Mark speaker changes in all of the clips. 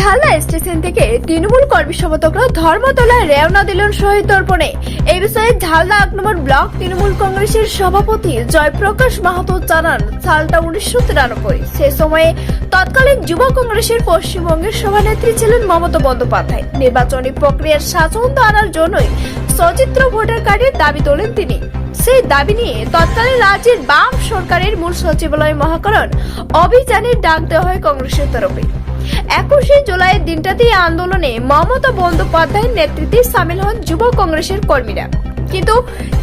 Speaker 1: Jhalda station থেকে তৃণমূল কর্মী সমর্থকরা ধর্মতলায় রেওনা দিলেন শহীদ দর্পণে এই বিষয়ে ঝালদা এক নম্বর ব্লক তৃণমূল কংগ্রেসের সভাপতি জয়প্রকাশ মাহাতো জানান সালটা উনিশশো তিরানব্বই। সে সময়ে তৎকালীন যুব কংগ্রেসের পশ্চিমবঙ্গের সভানেত্রী ছিলেন মমতা বন্দ্যোপাধ্যায়। নির্বাচনী প্রক্রিয়ার স্বাচ্ছন্দ্য আনার জন্যই সচিত্র ভোটার কার্ডের দাবি তোলেন তিনি। সেই দাবি নিয়ে তৎকালীন রাজ্যের বাম সরকারের মূল সচিবালয় মহাকরণ অভিযানের ডাক দেওয়া হয় কংগ্রেসের তরফে। একুশে জুলাইয়ের দিনটাতে আন্দোলনে মমতা বন্দ্যোপাধ্যায়ের নেতৃত্বে সামিল হন যুব কংগ্রেসের কর্মীরা। কিন্তু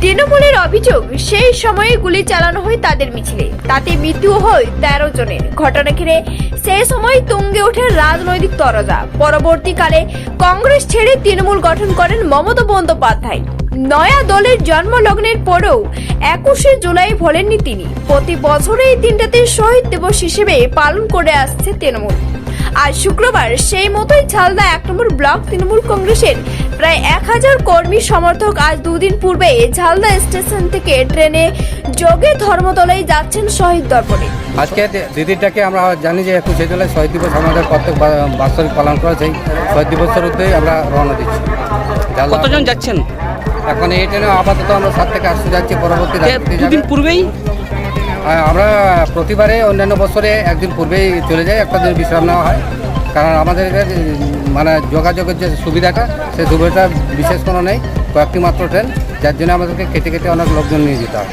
Speaker 1: তৃণমূলের অভিযোগ, সেই সময়ে গুলি চালানো হয় তাদের মিছিলে। তাতে মৃত্যু হয় তেরো জনের। ঘটনা ঘিরে সেই সময় তুঙ্গে ওঠে রাজনৈতিক তরজা। পরবর্তীকালে কংগ্রেস ছেড়ে তৃণমূল গঠন করেন মমতা বন্দ্যোপাধ্যায়। নয়া দলের জন্মলগ্নের পরেও একুশে জুলাই ভোলেননি তিনি। প্রতি বছর এই দিনটাতে শহীদ দিবস হিসেবে পালন করে আসছে তৃণমূল। আজ শুক্রবার সেই মতোই ঝালদা এক নম্বর ব্লক তৃণমূল কংগ্রেসের। প্রায় এক হাজার কর্মী সমর্থক আজ দুদিন পূর্বে ঝালদা স্টেশন থেকে ট্রেনে যোগে ধর্মতলায় যাচ্ছেন শহীদ দর্পণে।
Speaker 2: আজকে দিদিটাকে আমরা জানি যে একুশে জুলাই শহীদ দিবস আমাদের প্রত্যেক বাৎসরিক পালন করা সেই শহীদ দিবসের উদ্যোগে আমরা রওনা দিচ্ছি।
Speaker 3: কতজন যাচ্ছেন?
Speaker 2: এখন এই ট্রেনে আপাতত আমরা সাত থেকে আটশো যাচ্ছি পরবর্তী।
Speaker 3: দুদিন পূর্বেই?
Speaker 2: আমরা প্রতিবারে অন্যান্য বছরে একদিন পূর্বেই চলে যাই, একটা দিন বিশ্রাম নেওয়া হয়। কারণ আমাদের মানে যোগাযোগের যে সুবিধাটা সেই সুবিধাটা বিশেষ কোনো নেই, কয়েকটি মাত্র ট্রেন, যার জন্য আমাদেরকে কেটে কেটে অনেক লোকজন নিয়ে যেতে হয়।